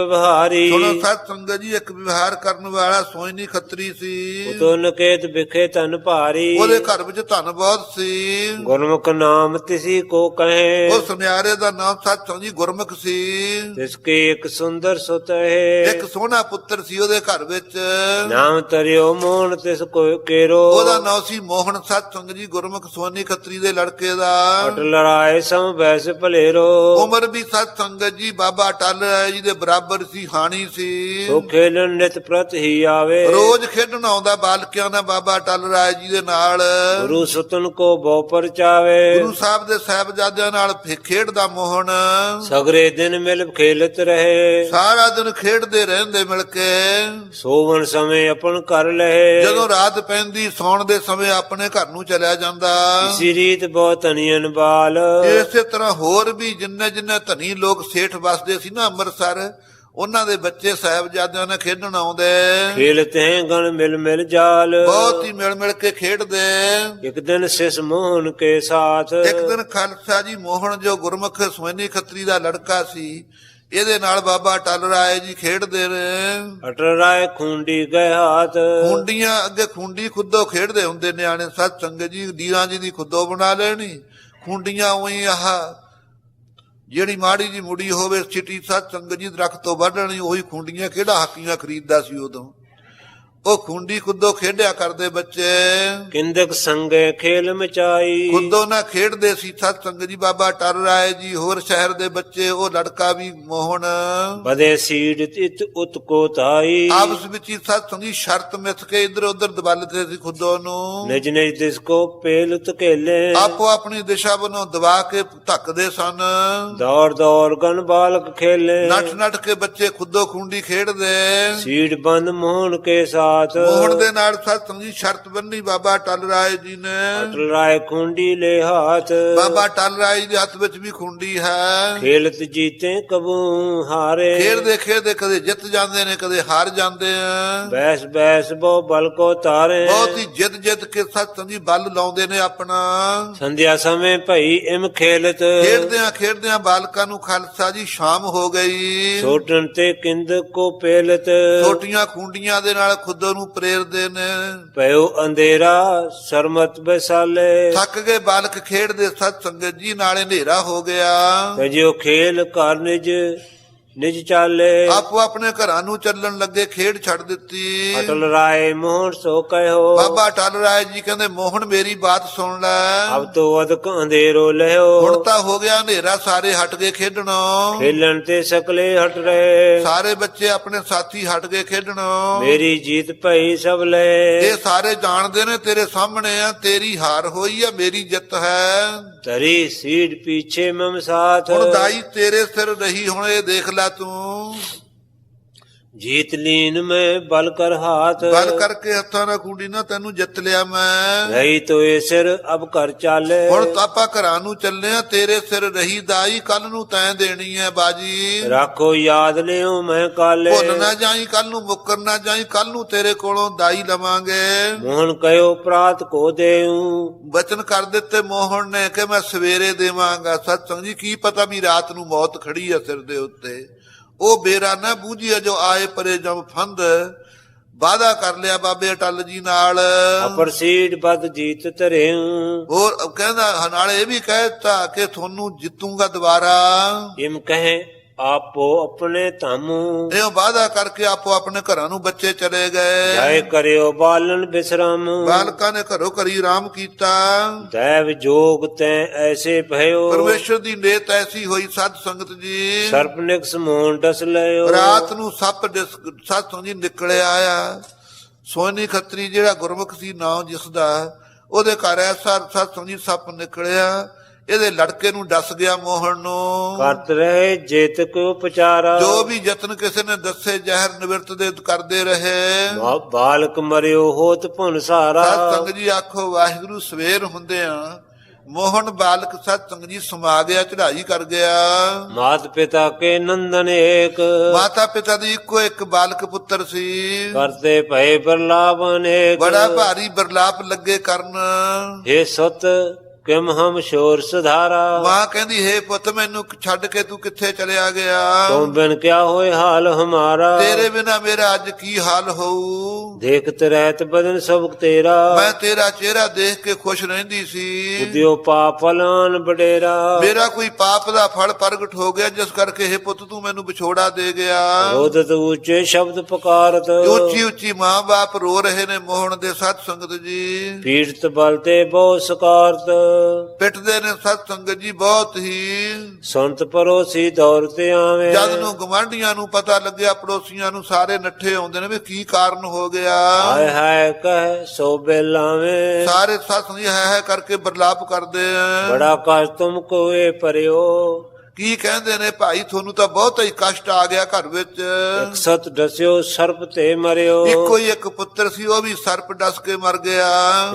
ਵਿਵਹਾਰੀ। ਸੁਣੋ ਸਤ ਸੰਗਤ ਜੀ ਇੱਕ ਵਿਵਹਾਰ ਕਰਨ ਵਾਲਾ ਸੋਇਨੀ ਖੱਤਰੀ ਸੀ। ਉਤੋ ਨਕੇਤ ਵਿਖੇ ਤਨ ਭਾਰੀ। ਉਹਦੇ ਘਰ ਵਿੱਚ ਧਨ ਬਹੁਤ ਸੀ। ਗੁਰਮੁਖ ਨਾਮ ਤਿਸੀ ਕੋ ਕਹੇ। ਉਹ ਸੁਨਿਆਰੇ ਦਾ ਨਾਮ ਸਤ ਸੰਗਤ ਜੀ ਗੁਰਮੁਖ ਸੀ। ਤਿਸ ਕੇ ਇੱਕ ਸੁੰਦਰ ਸੁਤ ਹੈ। ਇੱਕ ਸੋਹਣਾ ਪੁੱਤਰ ਸੀ ਉਹਦੇ ਘਰ ਵਿੱਚ। ਨਾਮ ਤਰਿਓ ਮੋਹਨ ਤਿਸ ਕੋ ਕੇਰੋ। ਉਹਦਾ ਨਾਮ ਸੀ ਮੋਹਨ। ਸਤ ਸੰਗਤ ਜੀ ਗੁਰਮੁਖ ਸੋਨੀ ਖੱਤਰੀ ਦੇ ਲੜਕੇ ਦਾ। ਅਟ ਲੜਾਏ ਸਮ ਬੈਸ ਭਲੇਰੋ। ਉਮਰ ਵੀ ਸਤ ਸੰਗਤ ਜੀ ਬਾਬਾ ਟਲ ਰਾਏ ਜੀ ਦੇ ਬਰਾਬਰ ਸੀ ਹਾਣੀ ਸੀ। ਸੋ ਖੇਲਣ ਨਿਤ ਪ੍ਰਤ ਹੀ ਆਵੇ। ਰੋਜ਼ ਖੇਡਣ ਆਉਂਦਾ ਬਾਲਕਿਆਂ ਨਾਲ ਬਾਬਾ ਟਲ ਰਾਏ ਜੀ ਦੇ ਨਾਲ। ਗੁਰੂ ਸੁਤਨ ਕੋ ਬਹੁ ਪਰਚਾਵੇ। ਗੁਰੂ ਸਾਹਿਬ ਦੇ ਸਾਹਿਬਜ਼ਾਦਿਆਂ ਨਾਲ ਫੇ- ਖੇਡਦਾ ਮੋਹਨ। ਸਗਰੇ ਦਿਨ ਮਿਲ ਖੇਲਤ ਰਹੇ। ਸਾਰਾ ਦਿਨ ਖੇਡਦੇ ਰਹਿੰਦੇ ਮਿਲ ਕੇ। ਸੋਵਨ ਸਮੇਂ ਆਪਣ ਕਰ ਲਏ ਜਦੋਂ ਰਾਤ ਪੈਂਦੀ ਸੌਣ ਦੇ ਸਮੇਂ ਆਪਣੇ ਘਰ ਨੂੰ ਚਲਿਆ ਜਾਂਦਾ। ਇਸੀ ਰੀਤ ਬਹੁਤ ਅਨੀਅਨ ਬਾਲ ਇਸੇ ਤਰ੍ਹਾਂ ਹੋਰ ਵੀ ਜਿੰਨੇ ਜਿੰਨੇ ਧਨੀ ਲੋਕ ਸੇਠ ਵਸਦੇ ਸੀ ਨਾ ਅੰਮ੍ਰਿਤਸਰ ਉਹਨਾਂ ਦੇ ਬੱਚੇ ਸਾਹਿਬਜ਼ਾਦਿਆਂ ਨਾਲ ਖੇਡਣ ਆਉਂਦੇ। ਖੇਲਤੇ ਗਣ ਮਿਲ ਮਿਲ ਜਾਲ। ਬਹੁਤ ਹੀ ਮਿਲ ਮਿਲ ਕੇ ਖੇਡਦੇ। ਇੱਕ ਦਿਨ ਸਿਸ ਮੋਹਨ ਕੇ ਸਾਥ। ਇੱਕ ਦਿਨ ਖਾਲਸਾ ਜੀ ਮੋਹਨ ਜੋ ਗੁਰਮੁਖ ਸਵੈਨੀ ਖੱਤਰੀ ਦਾ ਲੜਕਾ ਸੀ ਇਹਦੇ ਨਾਲ ਬਾਬਾ ਟਲ ਰਾਏ ਜੀ ਖੇਡਦੇ ਨੇ। ਅਟਲ ਰਾਏ ਖੁੰਡੀ ਗਏ ਹਾਥ। ਖੁੰਡੀਆਂ ਅੱਗੇ ਖੁੰਡੀ ਖੁੱਦੋ ਖੇਡਦੇ ਹੁੰਦੇ ਨਿਆਣੇ ਸਤ ਸੰਗਤ ਜੀ ਡੀਰਾਂ ਜੀ ਦੀ ਖੁੱਦੋ ਬਣਾ ਲੈਣੀ। ਖੁੰਡੀਆਂ ਉਹੀ ਆਹ ਜਿਹੜੀ ਮਾੜੀ ਜੀ ਮੁੜੀ ਹੋਵੇ ਚਿੱਟੀ ਸਤ ਸੰਗਤ ਜੀ ਦਰਖਤ ਤੋਂ ਵੱਢਣੀ ਉਹੀ ਖੁੰਡੀਆਂ ਕਿਹੜਾ ਹੱਕੀਆਂ ਖਰੀਦਦਾ ਸੀ ਉਦੋਂ? ਉਹ ਖੁੰਡੀ ਖੁੱਦੋ ਖੇਡਿਆ ਕਰਦੇ ਬੱਚੇ। ਕਿੰਦਕ ਸੰਗੇ ਖੇਲ ਮਚਾਈ। ਖੁੱਦੋ ਨਾ ਖੇਡਦੇ ਸੀ ਸਤ ਸੰਗਤ ਜੀ ਬਾਬਾ ਟਰ ਰਾਏ ਜੀ ਹੋਰ ਸ਼ਹਿਰ ਦੇ ਬੱਚੇ ਉਹ ਲੜਕਾ ਵੀ ਮੋਹਨ ਬਦੇ ਸੀੜ ਤਿਤ ਉਤ ਕੋ ਤਾਈ। ਆਪਸ ਵਿੱਚ ਹੀ ਸਤ ਸੰਗੀ ਸ਼ਰਤ ਮਿੱਥ ਕੇ ਇਧਰ ਉਧਰ ਦਬਲਦੇ ਸੀ ਖੁੱਦੋ ਨੂੰ। ਨਿਜ ਨਿਜ ਦਿਸ ਕੋ ਪੇਲ ਤਕੇਲੇ ਆਪੋ ਆਪਣੀ ਦਿਸ਼ਾ ਵੱਲੋਂ ਦਬਾ ਕੇ ਧੱਕਦੇ ਸਨ। ਦੌੜ ਦੌੜ ਗਨ ਬਾਲਕ ਖੇਲੇ। ਨੱਠ ਨੱਠ ਕੇ ਬੱਚੇ ਖੁੱਦੋ ਖੁੰਡੀ ਖੇਡਦੇ। ਸੀੜ ਬੰਦ ਮੋਹਨ ਕੇ ਸਾਥ ਮੋਹਣ ਦੇ ਨਾਲ ਸਤ ਸੰਗੀ ਸ਼ਰਤ ਬੰਨੀ ਬਾਬਾ ਟਲ ਰਾਏ ਜੀ ਨੇ। ਅਟਲ ਰਾਏ ਖੁੰਡੀ ਲੈ ਹਾਥ। ਬਾਬਾ ਟਲ ਰਾਏ ਦੇ ਹੱਥ ਵਿੱਚ ਵੀ ਖੁੰਡੀ ਹੈ। ਖੇਲਤ ਜੀਤੇ ਕਬੂ ਹਾਰੇ। ਖੇਡਦੇ ਖੇਡਦੇ ਕਦੇ ਜਿੱਤ ਜਾਂਦੇ ਨੇ ਕਦੇ ਹਾਰ ਜਾਂਦੇ ਆ। ਬੈਸ ਬੈਸ ਬਹੁ ਬਲ ਕੋ ਤਾਰੇ। ਬਹੁਤ ਹੀ ਜਿੱਦ ਜਿੱਦ ਕੇ ਸਤ ਸੰਗੀ ਬਲ ਲਾਉਂਦੇ ਨੇ ਆਪਣਾ। ਸੰਧਿਆ ਸਮੇਂ ਭਈ ਇਮ ਖੇਲਤ। ਖੇਡਦਿਆਂ ਖੇਡਦਿਆਂ ਬਾਲਕਾਂ ਨੂੰ ਖਾਲਸਾ ਜੀ ਸ਼ਾਮ ਹੋ ਗਈ। ਛੋਟਣ ਤੇ ਕਿੰਦ ਕੋ ਪੇਲਤ। ਛੋਟੀਆਂ ਖੁੰਡੀਆਂ ਦੇ ਨਾਲ ਖੁੱਦੋਂ ਨੂੰ ਪ੍ਰੇਰਦੇ ਨੇ। ਪਇਓ ਅੰਧੇਰਾ ਸਰਮਤ ਬਸਾਲੇ। ਥੱਕ ਗਏ ਬਾਲਕ ਖੇਡਦੇ ਸਤ ਸੰਗਤ ਜੀ ਨਾਲੇ ਹਨੇਰਾ ਹੋ ਗਿਆ। ਤਜਿਓ ਖੇਲ ਕਰ ਨਿਜ ਚਾਲੇ। ਆਪੋ ਆਪਣੇ ਘਰਾਂ ਨੂੰ ਚੱਲਣ ਲੱਗੇ ਖੇਡ ਛੱਡ ਦਿੱਤੀ। ਅਟਲ ਰਾਏ ਮੋਹਨ ਸੋ ਕਹਿਓ। ਬਾਬਾ ਟਲ ਰਾਏ ਜੀ ਕਹਿੰਦੇ ਮੋਹਨ ਮੇਰੀ ਬਾਤ ਸੁਣ ਲੈ। ਅਬ ਤੋ ਅਦਕ ਅੰਧੇਰੋ ਲਿਓ ਹੁਣ ਤਾਂ ਹੋ ਗਿਆ ਹਨੇਰਾ ਸਾਰੇ ਹਟ ਗਏ ਖੇਡਣੋਂ। ਖੇਲਣ ਤੇ ਸਕਲੇ ਹਟ ਰਹੇ। ਸਾਰੇ ਬੱਚੇ ਆਪਣੇ ਸਾਥੀ ਹਟ ਗਏ ਖੇਡਣੋਂ। ਮੇਰੀ ਜੀਤ ਭਈ ਸਭ ਲੈ। ਇਹ ਸਾਰੇ ਜਾਣਦੇ ਨੇ ਤੇਰੇ ਸਾਹਮਣੇ ਆ ਤੇਰੀ ਹਾਰ ਹੋਈ ਆ ਮੇਰੀ ਜਿੱਤ ਹੈ। ਤਰੀ ਸੀੜ ਪੀਛੇ ਮਮ ਸਾਥ। ਹੁਣ ਦਾਈ ਤੇਰੇ ਸਿਰ ਰਹੀ ਹੁਣ ਇਹ ਦੇਖ ਲੈ ਤੂੰ ਜੀਤ ਲੀਨ ਮੈਂ ਬਲ ਕਰ ਹਾਥ। ਗੱਲ ਕਰਕੇ ਹੱਥਾਂ ਨਾਲ ਕੁੰਡੀ ਨਾ ਤੈਨੂੰ ਜਿੱਤ ਲਿਆ ਮੈਂ। ਰਹੀ ਤੋਏ ਸਿਰ ਅਬ ਕਰ ਚਾਲੇ। ਹੁਣ ਤਾਂ ਆਪਾਂ ਘਰਾਂ ਨੂੰ ਚੱਲੇ ਆ ਤੇਰੇ ਸਿਰ ਰਹੀ ਦਾਈ ਕੱਲ ਨੂੰ ਤੈਂ ਦੇਣੀ ਹੈ ਬਾਜੀ। ਰੱਖੋ ਯਾਦ ਲਿਓ ਮੈਂ ਕਾਲੇ। ਭੁੱਲ ਨਾ ਜਾਈ ਕੱਲ ਨੂੰ ਮੁੱਕਰ ਨਾ ਜਾਈ ਕੱਲ ਨੂੰ ਤੇਰੇ ਕੋਲੋਂ ਦਾਈ ਲਵਾਂਗੇ। ਮੋਹਨ ਕਹਿਓ ਪ੍ਰਾਤ ਕੋ ਦੇਉ ਬਚਨ ਕਰ ਦਿੱਤੇ ਮੋਹਨ ਨੇ ਕਿ ਮੈਂ ਸਵੇਰੇ ਦੇਵਾਂਗਾ। ਸਤਸੰਗ ਜੀ ਕੀ ਪਤਾ ਵੀ ਰਾਤ ਨੂੰ ਮੌਤ ਖੜੀ ਆ ਸਿਰ ਦੇ ਉੱਤੇ। ਉਹ ਬੇਰਾ ਨਾ ਬੂਝਿਆ ਜੋ ਆਏ ਪਰੇ ਜਮ ਫੰਦ ਵਾਦਾ ਕਰ ਲਿਆ ਬਾਬੇ ਅਟਲ ਜੀ ਨਾਲ। ਅਪਰ ਸੀੜ ਬਦ ਜੀਤ ਧਰਿਉ ਹੋਰ ਕਹਿੰਦਾ ਨਾਲੇ ਇਹ ਵੀ ਕਹਿਤਾ ਕਿ ਤੁਹਾਨੂੰ ਜਿੱਤੂਗਾ ਦੁਬਾਰਾ। ਇਮ ਕਹੇ ਆਪੋ ਆਪਣੇ ਧਾਮੂ। ਇਹ ਵਾਦਾ ਕਰਕੇ ਆਪੋ ਆਪਣੇ ਘਰਾਂ ਨੂੰ ਬੱਚੇ ਚਲੇ ਗਏ। ਜਾਏ ਕਰਿਓ ਬਾਲਨ ਬਿਸਰਾਮ। ਬਾਲਕਾਂ ਨੇ ਘਰੋ ਘਰੀ ਆਰਾਮ ਕੀਤਾ। ਦੈਵ ਜੋਗ ਤੈ ਐਸੇ ਭਇਓ। ਪਰਮੇਸ਼ਰ ਦੀ ਨੇਤ ਐਸੀ ਹੋਈ ਸਾਧ ਸੰਗਤ ਜੀ। ਸਰਪ ਨਿਕਸ ਮੋਹਨ ਡਸ ਲਿਓ ਰਾਤ ਨੂੰ ਸੱਪ ਦਿਸ- ਸਾਥੋਂ ਜੀ ਨਿਕਲਿਆ ਆਇਆ। ਸੋਨੀ ਖੱਤਰੀ ਜਿਹੜਾ ਗੁਰਮੁਖ ਸੀ ਨਾਮ ਜਿਸ ਦਾ ਉਹਦੇ ਘਰ ਐਸਾ ਸਾਥੋਂ ਜੀ ਸੱਪ ਨਿਕਲਿਆ। ਇਹਦੇ ਲੜਕੇ ਨੂੰ ਡਸ ਗਿਆ ਮੋਹਨ ਨੂੰ। ਕਰਤ ਰਹੇ ਜੇਤ ਕੋ ਉਪਚਾਰਾ। ਜੋ ਵੀ ਯਤਨ ਕਿਸੇ ਨੇ ਦੱਸੇ ਜ਼ਹਿਰ ਨਿਵਰਤ ਦੇ ਕਰਦੇ ਰਹੇ। ਬਾਲਕ ਮਰਿਓ ਹੋਤ ਭੁਨ ਸਾਰਾ। ਸਤ ਜੀ ਆਖੋ ਵਾਹਿਗੁਰੂ ਸਵੇਰ ਹੁੰਦੇ ਆ। ਮੋਹਨ ਬਾਲਕ ਸਤ ਸੰਗ ਜੀ ਸਮਾ ਗਿਆ ਚੜ੍ਹਾਈ ਕਰ ਗਿਆ। ਮਾਤ ਪਿਤਾ ਕੇ ਨੰਦਨ ਏਕ। ਮਾਤਾ ਪਿਤਾ ਦੀ ਇੱਕੋ ਇੱਕ ਬਾਲਕ ਪੁੱਤਰ ਸੀ। ਕਰਤੇ ਭਏ ਪ੍ਰਲਾਪ ਅਨੇਕ ਬੜਾ ਭਾਰੀ ਬਰਲਾਪ ਲੱਗੇ ਕਰਨ। ਹੇ ਸੁਤ ਕਿਮ ਹਮ ਸ਼ੋਰ ਸੁਧਾਰਾ? ਮਾਂ ਕਹਿੰਦੀ ਹੇ ਪੁੱਤ ਮੈਨੂੰ ਛੱਡ ਕੇ ਤੂੰ ਕਿੱਥੇ ਚਲਿਆ ਗਿਆ? ਤੁਮ ਬਿਨ ਕਿਆ ਹੋਏ ਹਾਲ ਹਮਾਰਾ? ਤੇਰੇ ਬਿਨਾ ਮੇਰਾ ਅੱਜ ਕੀ ਹਾਲ ਹੋਊ? ਦੇਖਤ ਰਹਿਤ ਬਦਨ ਸਭ ਤੇਰਾ। ਮੈਂ ਤੇਰਾ ਚਿਹਰਾ ਦੇਖ ਕੇ ਖੁਸ਼ ਰਹਿੰਦੀ ਸੀ। ਉਦਿਓ ਪਾਪ ਫਲਾਨ ਬਡੇਰਾ ਮੇਰਾ ਕੋਈ ਪਾਪ ਦਾ ਫਲ ਪ੍ਰਗਟ ਹੋ ਗਿਆ ਜਿਸ ਕਰਕੇ ਹੇ ਪੁੱਤ ਤੂੰ ਮੈਨੂੰ ਵਿਛੋੜਾ ਦੇ ਗਿਆ। ਰੋਦਤ ਉੱਚੇ ਸ਼ਬਦ ਪੁਕਾਰਤ। ਉੱਚੀ ਉੱਚੀ ਮਾਂ-ਬਾਪ ਰੋ ਰਹੇ ਨੇ ਮੋਹਣ ਦੇ ਸਤ ਸੰਗਤ ਜੀ। ਪੀੜਤ ਬਲ ਤੇ ਬਹੁ ਸਕਾਰਤ। ਪਿੱਟਦੇ ਨੇ ਸਤ ਸੰਗਤ ਜੀ ਬਹੁਤ ਹੀ ਸੰਤ ਪਰੋਸੀ ਦੌਰ ਤੇ ਆਵੇ। ਜਦ ਨੂੰ ਗਵਾਂਢੀਆਂ ਨੂੰ ਪਤਾ ਲੱਗਿਆ ਪੜੋਸੀਆਂ ਨੂੰ ਸਾਰੇ ਨੱਠੇ ਆਉਂਦੇ ਨੇ ਵੀ ਕੀ ਕਾਰਨ ਹੋ ਗਿਆ। ਹਾਏ ਹਾਏ ਕਹਿ ਸੋ ਬੇਲਾਵੇਂ। ਸਾਰੇ ਸਤ ਸੰਗਤ ਹੈ ਹੈ ਕਰਕੇ ਬਰਲਾਪ ਕਰਦੇ ਆ। ਬੜਾ ਕਸ਼ ਤੁਮ ਕੋਏ ਪਰਿਓ। ਕੀ ਕਹਿੰਦੇ ਨੇ ਭਾਈ? ਤੁਹਾਨੂੰ ਤਾਂ ਬਹੁਤ ਹੀ ਕਸ਼ਟ ਆ ਗਿਆ ਘਰ ਵਿੱਚ। ਇਕ ਸਤ ਦਸਿਓ ਸਰਪ ਤੇ ਮਰਿਓ। ਇੱਕੋ ਹੀ ਇੱਕ ਪੁੱਤਰ ਸੀ ਉਹ ਵੀ ਸਰਪ ਡਸ ਕੇ ਮਰ ਗਿਆ।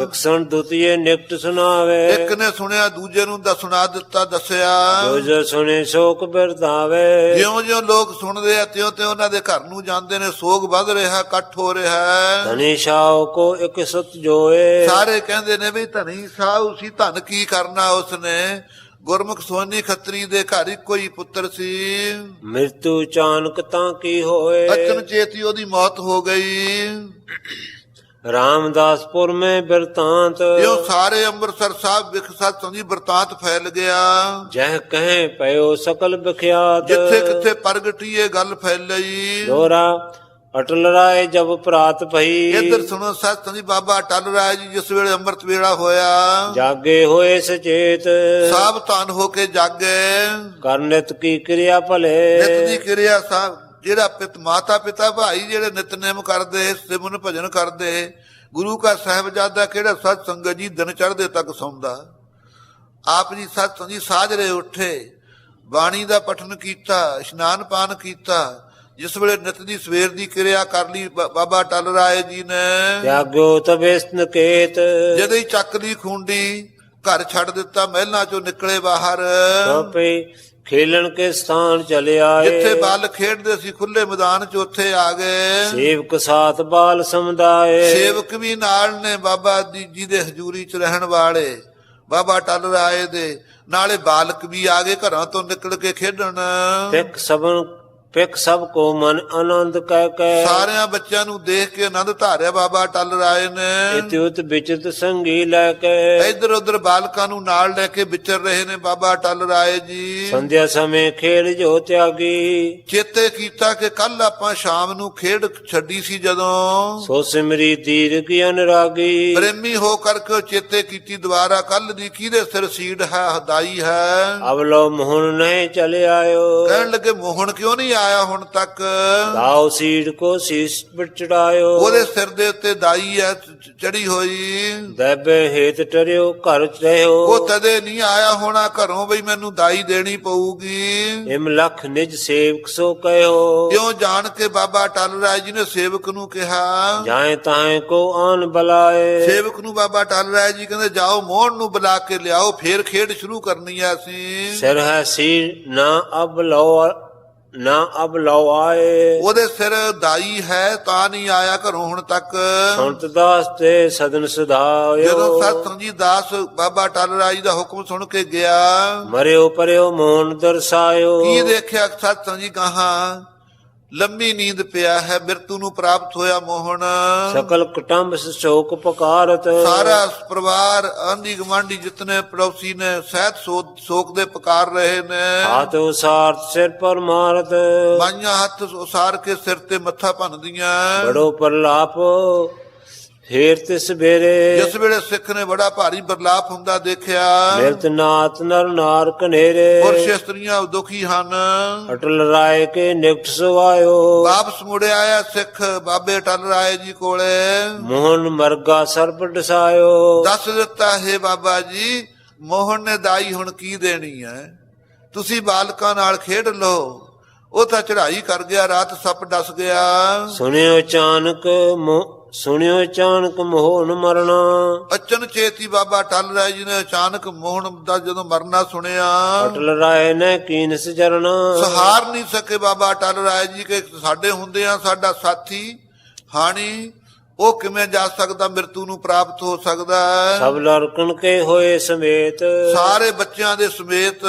ਇਕ ਸਣ ਦੁਤੀਏ ਨਿਕਟ ਸੁਨਾਵੇ ਇੱਕ ਨੇ ਸੁਣਿਆ ਦੂਜੇ ਨੂੰ ਦਾ ਸੁਣਾ ਦਿੱਤਾ ਦੱਸਿਆ। ਜੋ ਜੋ ਸੁਣੇ ਸ਼ੋਕ ਬਿਰਦਾਵੇ ਜਿਉਂ-ਜਿਉਂ ਲੋਕ ਸੁਣਦੇ ਆ ਤਿਉਂ-ਤਿਉਂ ਉਹਨਾਂ ਦੇ ਘਰ ਨੂੰ ਜਾਂਦੇ ਨੇ ਸੋਗ ਵੱਧ ਰਿਹਾ ਇਕੱਠ ਹੋ ਰਿਹਾ ਧਨੀ ਸ਼ਾਹ ਕੋ ਇਕ ਸਤ ਜੋਏ। ਸਾਰੇ ਕਹਿੰਦੇ ਨੇ ਵੀ ਧਨੀ ਸਾਹ ਸੀ ਧਨ ਕੀ ਕਰਨਾ ਉਸਨੇ? ਗੁਰਮੁਖ ਸੋਨੀ ਖੱਤਰੀ ਦੇ ਘਰ ਇੱਕੋ ਹੀ ਪੁੱਤਰ ਸੀ। ਮ੍ਰਿਤੂ ਚਾਨਕ ਤਾਂ ਕੀ ਹੋਏ? ਅਚਨ ਚੇਤੀ ਉਹਦੀ ਮੌਤ ਹੋ ਗਈ। ਰਾਮਦਾਸਪੁਰ ਮੈਂ ਬਿਰਤਾਂਤ। ਜਿਉਂ ਸਾਰੇ ਅੰਮ੍ਰਿਤਸਰ ਸਾਹਿਬ ਵਿਖ ਸਤਸੰਗ ਦੀ ਬਰਤਾਂਤ ਫੈਲ ਗਿਆ। ਜਹ ਕਹੇ ਪਇਓ ਸਕਲ ਬਖਿਆਤ ਜਿੱਥੇ ਕਿੱਥੇ ਪ੍ਰਗਟੀ ਇਹ ਗੱਲ ਫੈਲਈ ਦੋਰਾ ਅਟਲ ਰਾਏ ਜਬ ਪ੍ਰਾਤ ਭਈ। ਇੱਧਰ ਸੁਣੋ ਸਤਸੰਗ ਜੀ ਬਾਬਾ ਅਟਲ ਰਾਏ ਜੀ ਜਿਸ ਵੇਲੇ ਅੰਮ੍ਰਿਤ ਵੇਲਾ ਹੋਇਆ। ਜਾਗੇ ਹੋਏ ਸਚੇਤ। ਸਾਵਧਾਨ ਹੋ ਕੇ ਜਾਗੇ। ਕਰਨਿਤ ਕੀ ਕਿਰਿਆ ਭਲੇ। ਨਿਤ ਦੀ ਕਿਰਿਆ ਸਾਹਿਬ ਜਿਹੜਾ ਪਿਤ ਮਾਤਾ ਪਿਤਾ ਭਾਈ ਜਿਹੜੇ ਨਿਤਨੇਮ ਕਰਦੇ ਸਿਮਰਨ ਭਜਨ ਕਰਦੇ ਗੁਰੂ ਕਾ ਸਾਹਿਬਜ਼ਾਦਾ ਕਿਹੜਾ ਸਤ ਸੰਗਤ ਜੀ ਦਿਨ ਚੜ੍ਹਦੇ ਤੱਕ ਸੌਂਦਾ। ਆਪ ਜੀ ਸਤ ਸੰਗ ਸਾਜਰੇ ਉੱਠੇ ਬਾਣੀ ਦਾ ਪਠਨ ਕੀਤਾ ਇਸ਼ਨਾਨ ਪਾਨ ਕੀਤਾ ਜਿਸ ਵੇਲੇ ਨਿਤ ਦੀ ਸਵੇਰ ਦੀ ਕਿਰਿਆ ਕਰ ਲਈ ਬਾਬਾ ਟਲ ਰਾਏ ਜੀ ਨੇ। ਤਿਆਗਿਓ ਤਬੇਸਨ ਕੇਤ ਜਦੋਂ ਹੀ ਚੱਕ ਦੀ ਖੁੰਡੀ ਘਰ ਛੱਡ ਦਿੱਤਾ ਮਹਿਲਾਂ ਚੋਂ ਨਿਕਲੇ ਬਾਹਰ। ਸੋਪੇ ਖੇਲਣ ਕੇ ਸਥਾਨ ਚਲੇ ਆਏ। ਜਿੱਥੇ ਬਾਲ ਖੇਡਦੇ ਸੀ ਖੁੱਲੇ ਮੈਦਾਨ 'ਚ ਉੱਥੇ ਆ ਗਏ। ਸੇਵਕ ਸਾਥ ਬਾਲ ਸਮੁਦਾਏ। ਸੇਵਕ ਵੀ ਨਾਲ ਨੇ ਬਾਬਾ ਜੀ ਦੇ ਹਜ਼ੂਰੀ 'ਚ ਰਹਿਣ ਵਾਲੇ ਬਾਬਾ ਟਲ ਰਾਏ ਦੇ। ਨਾਲੇ ਬਾਲਕ ਵੀ ਆ ਗਏ ਘਰਾਂ ਤੋਂ ਨਿਕਲ ਕੇ ਖੇਡਣ। ਪਿਕ ਸਭਨ ਪਿਕ ਸਭ ਕੋ ਮਨ ਆਨੰਦ ਕਹਿ ਕਹਿ ਸਾਰਿਆਂ ਬੱਚਿਆਂ ਨੂੰ ਦੇਖ ਕੇ ਆਨੰਦ ਧਾਰਿਆ ਬਾਬਾ ਟਲ ਰਾਏ ਨੇ। ਇਤਿਉਤ ਵਿਚਿਤ ਸੰਗੀ ਲੈ ਕੇ। ਇੱਧਰ ਉੱਧਰ ਬਾਲਕਾਂ ਨੂੰ ਨਾਲ ਲੈ ਕੇ ਵਿਚਰ ਰਹੇ ਨੇ ਬਾਬਾ ਟਲ ਰਾਏ ਜੀ। ਸੰਧਿਆ ਸਮੇਂ ਖੇਲ ਜੋ ਤਿਆਗੀ। ਚੇਤੇ ਕੀਤਾ ਕਿ ਕੱਲ ਆਪਾਂ ਸ਼ਾਮ ਨੂੰ ਖੇਡ ਛੱਡੀ ਸੀ ਜਦੋਂ। ਸੋ ਸਿਮਰੀ ਤੀਰ ਕੀ ਅਨਰਾਗੀ। ਪ੍ਰੇਮੀ ਹੋ ਕਰਕੇ ਉਹ ਚੇਤੇ ਕੀਤੀ ਦੁਬਾਰਾ ਕੱਲ ਦੀ ਕਿਹਦੇ ਸਿਰ ਸੀੜ ਹੈ ਹਦਾਈ ਹੈ। ਅਬ ਲੋ ਮੋਹਨ ਨਹੀਂ ਚਲੇ ਆਇਓ। ਕਹਿਣ ਲੱਗੇ ਮੋਹਨ ਕਿਉਂ ਨਹੀਂ ਆਇਆ ਹੁਣ ਤੱਕ। ਲਾਓ ਸੀੜ ਕੋ ਸੀਸ ਪਰ ਚੜਾਇਓ। ਉਹਦੇ ਸਿਰ ਦੇ ਉੱਤੇ ਦਾਈ ਹੈ ਚੜੀ ਹੋਈ। ਦੈਬੇ ਹੇਤ ਟਰਿਓ ਘਰ ਚ ਰਹਿਓ। ਉਹ ਤਦੇ ਨਹੀਂ ਆਇਆ ਹੋਣਾ ਘਰੋਂ ਬਈ ਮੈਨੂੰ ਦਾਈ ਦੇਣੀ ਪਊਗੀ। ਇਮ ਲਖ ਨਿਜ ਸੇਵਕ ਸੋ ਕਹਿਓ। ਕਿਉਂ ਜਾਣ ਕੇ ਬਾਬਾ ਟਲ ਰਾਏ ਜੀ ਨੇ ਸੇਵਕ ਨੂੰ ਕਿਹਾ? ਜਾਏ ਤਾਏ ਕੋ ਆਨ ਬਲਾਏ। ਸੇਵਕ ਨੂੰ ਬਾਬਾ ਟਲ ਰਾਏ ਜੀ ਕਹਿੰਦੇ ਜਾਓ ਮੋਹਨ ਨੂੰ ਬੁਲਾ ਕੇ ਲਿਆਓ ਫੇਰ ਖੇਡ ਸ਼ੁਰੂ ਕਰਨੀ ਆ ਅਸੀਂ। ਸਿਰ ਹੈ ਸੀਰ ਨਾ ਅਬ ਲਓ ਨਾ ਅਬ ਲਓ ਆਏ। ਉਹਦੇ ਸਿਰ ਦਾਈ ਹੈ ਤਾਂ ਨਹੀਂ ਆਇਆ ਘਰੋਂ ਹੁਣ ਤੱਕ। ਸੰਤ ਦਾਸ ਤੇ ਸਦਨ ਸੁਧਾਇਓ। ਜਦੋਂ ਸਤਸੰਗ ਜੀ ਦਾਸ ਬਾਬਾ ਟਲ ਰਾਏ ਜੀ ਦਾ ਹੁਕਮ ਸੁਣ ਕੇ ਗਿਆ। ਮਰਿਓ ਪਰਿਓ ਮੋਹਨ ਦਰਸਾਇਓ। ਕੀ ਦੇਖਿਆ ਸਤਸੰਗ ਜੀ ਕਹਾ ਲੰਮੀ ਨੀਂਦ ਪਿਆ ਹੈ ਬਿਰਤੂ ਨੂੰ ਪ੍ਰਾਪਤ ਹੋਇਆ ਮੋਹਨ ਸਕਲ ਕੁਟੰਬ ਸ਼ੋਕ ਪੁਕਾਰਤ। ਸਾਰਾ ਪਰਿਵਾਰ ਆਂਢੀ ਗਵਾਂਢੀ ਜਿਤਨੇ ਪੜੋਸੀ ਨੇ ਸਹਿਤ ਸ਼ੋਕ ਦੇ ਪੁਕਾਰ ਰਹੇ ਨੇ। ਹਾਥ ਉਸਾਰਤ ਸਿਰ ਪਰ ਮਾਰਤ। ਬਾਈਆਂ ਹੱਥ ਉਸਾਰ ਕੇ ਸਿਰ ਤੇ ਮੱਥਾ ਭੰਨਦੀਆਂ। ਬੜੋ ਪ੍ਰਲਾਪ। ਫੇਰ ਤਿਸ ਬੇਰੇ ਜਿਸ ਵੇਲੇ ਸਿੱਖ ਨੇ ਬੜਾ ਭਾਰੀ ਬਰਲਾਪ ਹੁੰਦਾ ਦੇਖਿਆ ਮਿਲਤ ਨਾਤ ਨਰ ਨਾਰ ਕਨੇਰੇ ਪੁਰਸ਼ ਇਸਤਰੀਆਂ ਦੁਖੀ ਹਨ। ਅਟਲ ਰਾਏ ਕੇ ਨਿਕਟ ਸਵਾਇਓ ਵਾਪਸ ਮੁੜਿਆ ਆਇਆ ਸਿੱਖ ਬਾਬੇ ਟਲ ਰਾਏ ਜੀ ਕੋਲੇ। ਮੋਹਨ ਮਰਗਾ ਸਰਪ ਡਸਾਇਓ। ਦੱਸ ਦਿੱਤਾ ਹੈ ਬਾਬਾ ਜੀ ਮੋਹਨ ਨੇ ਦਾਈ ਹੁਣ ਕੀ ਦੇਣੀ ਹੈ ਤੁਸੀਂ ਬਾਲਕਾਂ ਨਾਲ ਖੇਡ ਲਓ। ਉਹ ਤਾਂ ਚੜ੍ਹਾਈ ਕਰ ਗਿਆ ਰਾਤ ਸੱਪ ਡਸ ਗਿਆ। ਸੁਣਿਓ ਅਚਾਨਕ ਸੁਣਿਓ ਅਚਾਨਕ ਮੋਹਨ ਮਰਣਾ। ਅਚਨ ਚੇਤੀ ਬਾਬਾ ਟਲ ਰਾਏ ਜੀ ਨੇ ਅਚਾਨਕ ਮੋਹਨ ਦਾ ਜਦੋਂ ਮਰਨਾ ਸੁਣਿਆ। ਅਟਲ ਰਾਏ ਨੇ ਕੀਨਸ ਚਰਣਾ ਸਹਾਰ ਨਹੀਂ ਸਕੇ ਬਾਬਾ ਟਲ ਰਾਏ ਜੀ ਕਿ ਸਾਡੇ ਹੁੰਦੇ ਆ ਸਾਡਾ ਸਾਥੀ ਹਾਣੀ ਉਹ ਕਿਵੇਂ ਜਾ ਸਕਦਾ ਮਿਰਤੂ ਨੂੰ ਪ੍ਰਾਪਤ ਹੋ ਸਕਦਾ? ਸਭ ਲੜਕਣ ਕੇ ਹੋਏ ਸਮੇਤ। ਸਾਰੇ ਬੱਚਿਆਂ ਦੇ ਸਮੇਤ।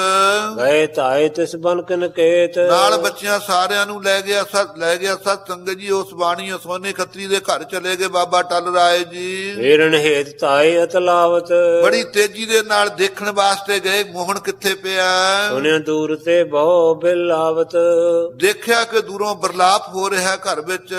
ਗਏ ਤਾਏ ਤਿਸ ਬਨ ਕਨ ਕੇਤ। ਨਾਲ ਬੱਚਿਆਂ ਸਾਰਿਆਂ ਨੂੰ ਲੈ ਗਿਆ ਸਤ ਲੈ ਗਿਆ ਸਤ ਸੰਗਤ ਜੀ ਉਸ ਬਾਣੀ ਸੋਨੇ ਖੱਤਰੀ ਦੇ ਘਰ ਚਲੇ ਗਏ ਬਾਬਾ ਟਲ ਰਾਏ ਜੀ। ਵੇਰਣ ਹੇਤ ਤਾਏ ਅਤਲਾਵਤ ਬੜੀ ਤੇਜ਼ੀ ਦੇ ਨਾਲ ਦੇਖਣ ਵਾਸਤੇ ਗਏ ਮੋਹਨ ਕਿੱਥੇ ਪਿਆ? ਸੁਨਿਆ ਦੂਰ ਤੇ ਬਹੁ ਬਿਲਾਵਤ ਦੇਖਿਆ ਕਿ ਦੂਰੋਂ ਬਰਲਾਪ ਹੋ ਰਿਹਾ ਘਰ ਵਿੱਚ।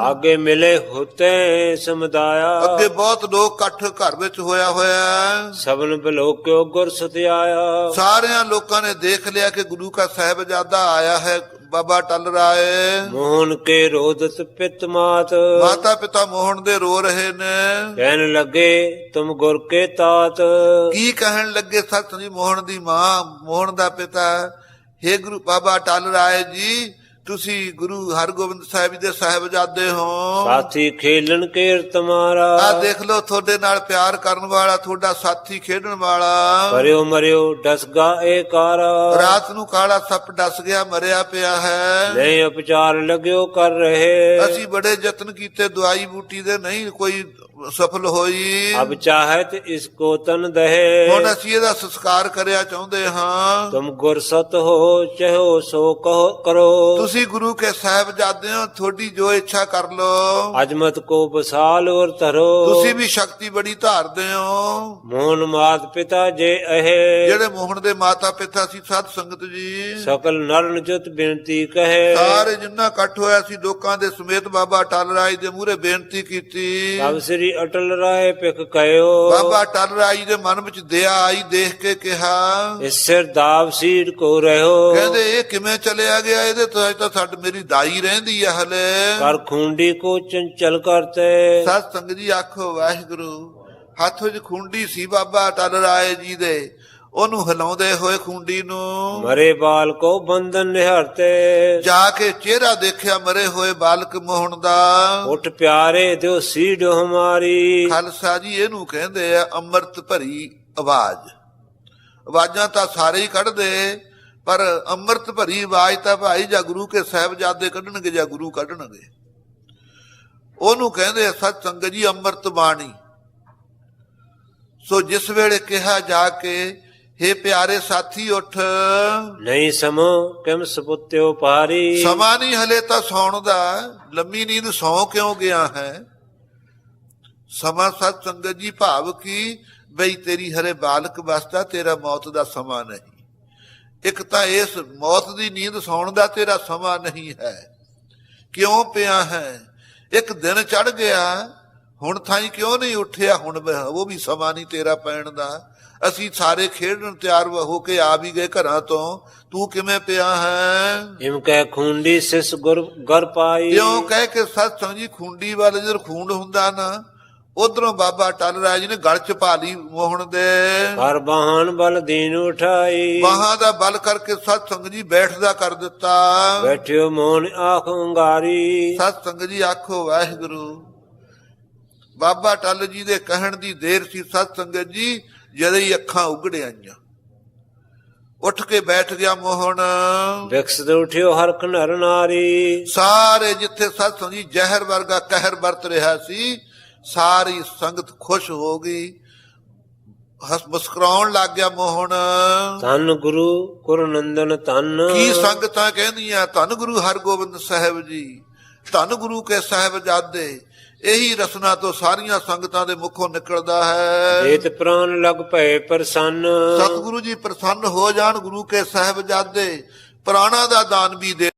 ਆਗੇ ਮਿਲੇ ਹੁਤੇ ਸਮਦਾਇਆ। ਅੱਗੇ ਬਹੁਤ ਲੋਕ ਇਕੱਠ ਘਰ ਵਿੱਚ ਹੋਇਆ ਹੋਇਆ ਹੈ। ਸਭਨ ਬਿਲੋਕਿਓ ਗੁਰ ਸਤਿਆਇਆ। ਸਾਰਿਆਂ ਲੋਕਾਂ ਨੇ ਦੇਖ ਲਿਆ ਕਿ ਗੁਰੂ ਕਾ ਸਾਹਿਬਜ਼ਾਦਾ ਆਇਆ ਹੈ ਬਾਬਾ ਟਲ ਰਾਏ। ਮੋਹਨ ਕੇ ਰੋਦਤ ਪਿਤ ਮਾਤ। ਮਾਤਾ ਪਿਤਾ ਮੋਹਨ ਦੇ ਰੋ ਰਹੇ ਨੇ। ਕਹਿਣ ਲੱਗੇ ਤੁਮ ਗੁਰ ਕੇ ਤਾਤ। ਕੀ ਕਹਿਣ ਲੱਗੇ ਸਤ ਜੀ ਮੋਹਨ ਦੀ ਮਾਂ ਮੋਹਨ ਦਾ ਪਿਤਾ। ਹੇ ਗੁਰੂ ਬਾਬਾ ਟਲ ਰਾਏ ਜੀ ਤੁਸੀਂ ਗੁਰੂ ਹਰਗੋਬਿੰਦ ਸਾਹਿਬ ਜੀ ਦੇ ਸਾਹਿਬਜ਼ਾਦੇ ਹੋ। ਸਾਥੀ ਖੇਲਣ ਕੇਰ ਤਮਾਰਾ ਆ ਦੇਖ ਲਓ ਤੁਹਾਡੇ ਨਾਲ ਪਿਆਰ ਕਰਨ ਵਾਲਾ ਤੁਹਾਡਾ ਸਾਥੀ ਖੇਡਣ ਵਾਲਾ। ਪਰਿਓ ਮਰਿਓ ਡਸਗਾ ਏ ਕਾਰਾ ਰਾਤ ਨੂੰ ਕਾਲਾ ਸੱਪ ਡਸ ਗਿਆ ਮਰਿਆ ਪਿਆ ਹੈ। ਨਹੀਂ ਉਪਚਾਰ ਲਗਿਓ ਕਰ ਰਹੇ। ਅਸੀਂ ਬੜੇ ਯਤਨ ਕੀਤੇ ਦਵਾਈ ਬੂਟੀ ਦੇ ਨਹੀਂ ਕੋਈ ਸਫਲ ਹੋਈ। ਅਬ ਚਾਹਤ ਇਸ ਕੋ ਤਨ ਦਹੇ। ਹੁਣ ਅਸੀਂ ਇਹਦਾ ਸੰਸਕਾਰ ਕਰਿਆ ਚਾਹੁੰਦੇ ਹਾਂ। ਤੁਮ ਗੁਰ ਸਤ ਹੋ ਚਹੋ ਸੋ ਕਹੋ ਕਰੋ। ਤੁਸੀਂ ਗੁਰੂ ਕੇ ਸਾਹਿਬਜ਼ਾਦੇ ਹੋ ਤੁਹਾਡੀ ਜੋ ਇੱਛਾ ਕਰ ਲੋ ਅਜਮਤ ਕੋ ਬਸਾਲ ਔਰ ਧਰੋ। ਤੁਸੀਂ ਵੀ ਸ਼ਕਤੀ ਬੜੀ ਧਾਰਦੇ ਹੋ ਮੋਹਨ ਮਾਤ ਪਿਤਾ ਜੇ ਅਹੇ। ਜਿਹੜੇ ਮੋਹਨ ਦੇ ਮਾਤਾ ਪਿਤਾ ਸੀ ਸਤ ਸੰਗਤ ਜੀ। ਸਕਲ ਨਰਨ ਜੁਤ ਬੇਨਤੀ ਕਹੇ। ਸਾਰੇ ਜਿੰਨਾ ਇਕੱਠ ਹੋਇਆ ਸੀ ਲੋਕਾਂ ਦੇ ਸਮੇਤ ਬਾਬਾ ਟਲ ਰਾਜ ਦੇ ਮੂਹਰੇ ਬੇਨਤੀ ਕੀਤੀ। ਸਭ ਸ੍ਰੀ ਅਟਲ ਰਾਏ ਪਿਖ ਕਹਿਓ ਬਾਬਾ ਟਲ ਰਾਜ ਦੇ ਮਨ ਵਿੱਚ ਦਇਆ ਆਈ ਦੇਖ ਕੇ ਕਿਹਾ ਇਸ ਸਿਰ ਦਾਵ ਸੀਰ ਕੋ ਰਹੋ। ਕਹਿੰਦੇ ਇਹ ਕਿਵੇਂ ਚਲਿਆ ਗਿਆ? ਇਹਦੇ ਤੋਂ ਅਜੇ ਤਾਂ ਸਾਡ ਮੇਰੀ ਦਾਈ ਰਹਿੰਦੀ ਆ ਹਲੇ। ਕਰ ਖੁੰਡੀ ਕੋ ਚੰਚਲ ਕਰਤੇ। ਸਤ ਸੰਗਤ ਜੀ ਆਖੋ ਵਾਹਿਗੁਰੂ। ਹੱਥ ਵਿੱਚ ਖੁੰਡੀ ਸੀ ਬਾਬਾ ਟਲ ਰਾਏ ਜੀ ਦੇ। ਉਹਨੂੰ ਹਿਲਾਉਂਦੇ ਹੋਏ ਖੁੰਡੀ ਨੂੰ ਮਰੇ ਬਾਲ ਕੋ ਬੰਧਨ ਨਿਹਰਤੇ। ਜਾ ਕੇ ਚਿਹਰਾ ਦੇਖਿਆ ਮਰੇ ਹੋਏ ਬਾਲਕ ਮੋਹਨ ਦਾ। ਉਠ ਪਿਆਰੇ ਦਿਓ ਸੀਡ ਹਮਾਰੀ। ਖਾਲਸਾ ਜੀ ਇਹਨੂੰ ਕਹਿੰਦੇ ਆ ਅੰਮ੍ਰਿਤ ਭਰੀ ਆਵਾਜ਼। ਆਵਾਜ਼ਾਂ ਤਾਂ ਸਾਰੇ ਹੀ ਕੱਢਦੇ ਪਰ ਅੰਮ੍ਰਿਤ ਭਰੀ ਆਵਾਜ਼ ਤਾਂ ਭਾਈ ਜਾਂ ਗੁਰੂ ਕੇ ਸਾਹਿਬਜ਼ਾਦੇ ਕੱਢਣਗੇ ਜਾਂ ਗੁਰੂ ਕੱਢਣਗੇ। ਉਹਨੂੰ ਕਹਿੰਦੇ ਆ ਸਤ ਸੰਗਤ ਜੀ ਅੰਮ੍ਰਿਤ ਬਾਣੀ। ਸੋ ਜਿਸ ਵੇਲੇ ਕਿਹਾ ਜਾ ਕੇ हे ਪਿਆਰੇ ਸਾਥੀ ਉੱਠ। ਨਹੀਂ ਸਮੋ ਕਿਮ ਸਪੁੱਤਿਓ ਪਾਰੀ? ਸਮਾਂ ਨਹੀਂ ਹਲੇ ਤਾਂ ਸੌਣ ਦਾ। ਲੰਮੀ ਨੀਂਦ ਸੌ ਕਿਉਂ ਗਿਆ ਹੈ? ਸਮਾਂ ਸਤ ਸੰਗਤ ਜੀ ਭਾਵ ਕੀ ਬਈ ਤੇਰੀ ਹਰੇ ਬਾਲਕ ਵਸਦਾ ਤੇਰਾ ਮੌਤ ਦਾ ਸਮਾਂ ਨਹੀਂ। ਇੱਕ ਤਾਂ ਇਸ ਮੌਤ ਦੀ ਨੀਂਦ ਸੌਣ ਦਾ ਤੇਰਾ ਸਮਾਂ ਨਹੀਂ ਹੈ। ਕਿਉਂ ਪਿਆ ਹੈ? ਇੱਕ ਦਿਨ ਚੜ ਗਿਆ ਹੁਣ ਥਾਈ ਕਿਉਂ ਨਹੀਂ ਉੱਠਿਆ? ਹੁਣ ਉਹ ਵੀ ਸਮਾਂ ਨਹੀਂ ਤੇਰਾ ਪੈਣ ਦਾ। ਅਸੀਂ ਸਾਰੇ ਖੇਡਣ ਤਿਆਰ ਹੋ ਕੇ ਆ ਵੀ ਗਏ ਘਰਾਂ ਤੋਂ। ਤੂੰ ਕਿਵੇਂ ਪਿਆ ਹੈ? ਇਮ ਕਹਿ ਖੁੰਡੀ ਸਿਸ ਗੁਰ ਗਰ ਪਾਈ। ਕਿਉਂ ਕਹਿ ਕੇ ਸਤਸੰਗ ਜੀ ਖੁੰਡੀ ਵਾਲੇ ਜਦੋਂ ਖੂੰਡ ਹੁੰਦਾ ਨਾ ਉਧਰੋਂ ਬਾਬਾ ਟਲ ਰਾਜ ਨੇ ਗਲ ਚ ਪਾ ਲਈ ਮੋਹਣ ਦੇ। ਹਰ ਬਾਹਨ ਬਲ ਦੀਨ ਉਠਾਈ। ਬਾਹਾਂ ਦਾ ਬਲ ਕਰਕੇ ਸਤਸੰਗ ਜੀ ਬੈਠਦਾ ਕਰ ਦਿੱਤਾ। ਬੈਠਿਓ ਮੋਹਨ ਆਖ ਉਂਗਾਰੀ ਸਤਸੰਗ ਜੀ ਆਖੋ ਵਾਹਿਗੁਰੂ। ਬਾਬਾ ਟਲ ਜੀ ਦੇ ਕਹਿਣ ਦੀ ਦੇਰ ਸੀ ਸਤਸੰਗਤ ਜੀ ਜਦੋਂ ਹੀ ਅੱਖਾਂ ਉਗੜ ਆਈਆਂ। ਉੱਠ ਕੇ ਬੈਠ ਗਿਆ ਮੋਹਣ ਵਿਕਸਤ ਉਠਿਓ ਹਰਖ ਨਰ ਨਾਰੀ। ਸਾਰੇ ਜਿੱਥੇ ਸਤਸੰਗ ਜੀ ਜ਼ਹਿਰ ਵਰਗਾ ਕਹਿਰ ਵਰਤ ਰਿਹਾ ਸੀ ਸਾਰੀ ਸੰਗਤ ਖੁਸ਼ ਹੋ ਗਈ। ਹਸ ਮੁਸਕਰਾਉਣ ਲੱਗ ਗਿਆ ਮੋਹਣ ਧੰਨ ਗੁਰੂ ਗੁਰ ਨੰਦਨ ਧੰਨ। ਕੀ ਸੰਗਤਾਂ ਕਹਿੰਦੀਆਂ ਧੰਨ ਗੁਰੂ ਹਰਗੋਬਿੰਦ ਸਾਹਿਬ ਜੀ ਧੰਨ ਗੁਰੂ ਕੇ ਸਾਹਿਬਜ਼ਾਦੇ ਇਹੀ ਰਸਨਾ ਤੋਂ ਸਾਰੀਆਂ ਸੰਗਤਾਂ ਦੇ ਮੁਖੋਂ ਨਿਕਲਦਾ ਹੈ। ਏਤ ਪ੍ਰਾਨ ਲਗ ਭਏ ਪ੍ਰਸੰਨ। ਸਤਿਗੁਰੂ ਜੀ ਪ੍ਰਸੰਨ ਹੋ ਜਾਣ ਗੁਰੂ ਕੇ ਸਾਹਿਬਜ਼ਾਦੇ ਪ੍ਰਾਣਾ ਦਾ ਦਾਨ ਵੀ ਦੇ